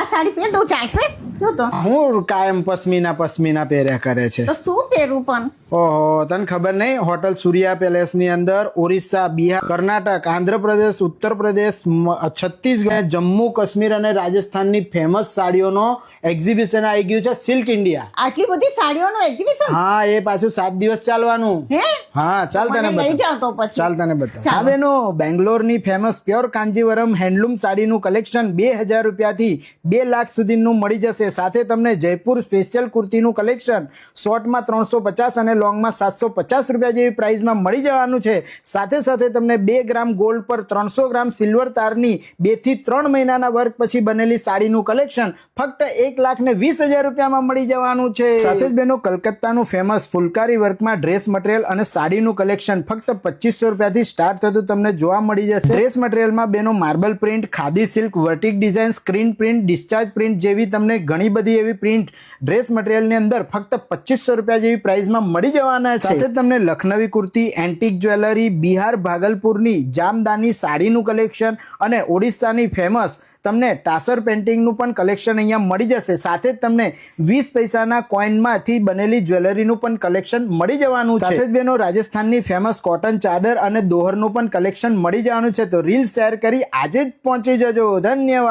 આ સાડી પહેર દઉં ચાલશે જો તો. હું કાયમ પશ્મિના પશ્મિના પહેર્યા કરે છે. તો શું પહેરું પણ? ઓહો તને ખબર નહીં? હોટલ સૂર્યા પેલેસની અંદર ઓરિસ્સા બિહાર કર્ણાટક આંધ્રપ્રદેશ ઉત્તર પ્રદેશ છત્તીસગઢ જમ્મુ કાશ્મીર અને રાજસ્થાનની ફેમસ સાડીઓનો એક્ઝિબિશન આવી ગયું છે સિલ્ક ઇન્ડિયા. આટલી બધી સાડીઓનું એક્ઝિબિશન હા એ પાછું સાત દિવસ ચાલવાનું. હે? હા ચાલ તને લઈ. તો પછી. ચાલ તને બતાવ. ચાલો. હા બેનો બેંગ્લોરની ફેમસ પ્યોર કાંજીવરમ હેન્ડલૂમ સાડીનું કલેક્શન બે હજાર રૂપિયાથી બે લાખ સુધીનું મળી જશે. સાથે તમને જયપુર સ્પેશિયલ કુર્તીનું કલેક્શન શોર્ટમાં ત્રણસો પચાસ અને લોંગમાં સાતસો પચાસ રૂપિયા જેવી પ્રાઇસમાં મળી જવાનું છે. સાથે સાથે તમને બે ગ્રામ ગોલ્ડ પર ત્રણસો ગ્રામ સિલ્વર તારની બેથી ત્રણ મહિનાના વર્ક પછી બનેલી સાડીનું કલેક્શન ફક્ત એક લાખ ને વીસ હજાર રૂપિયામાં મળી જવાનું છે. સાથે જ બેનો કલકત્તાનું ફેમસ ફુલકારી વર્કમાં ડ્રેસ મટીરિયલ અને સાડીનું કલેક્શન ફક્ત પચીસો રૂપિયાથી સ્ટાર્ટ થતું તમને જોવા મળી જશે. ડ્રેસ મટીરિયલમાં બેનો marble print, khadi silk, વર્ટિક design, screen print, discharge print જેવી તમને ઘણી બધી એવી પ્રિન્ટ ડ્રેસ મટીરિયલની અંદર ફક્ત પચીસો રૂપિયા જેવી પ્રાઇસમાં મળી જવાના છે. સાથે તમને લખનવી કુર્તી, એન્ટિક જ્વેલરી, બિહાર ભાગલપુરની જામદાની સાડીનું કલેક્શન અને ઓડિશાની ફેમસ તમને ટાસર પેન્ટિંગનું પણ કલેક્શન અહીંયા મળી જશે. સાથે જ તમને વીસ પૈસાના કોઈનમાંથી બનેલી જ્વેલરીનું પણ કલેક્શન મળી જવાનું છે. સાથે જ બેનો રાજસ્થાનની ફેમસ કોટન ચાદર અને દોહરનું પણ કલેક્શન મળી જવાનું છે. તો રીલ શેર કરી આજે જ પહોંચી જજો. ધન્યવાદ.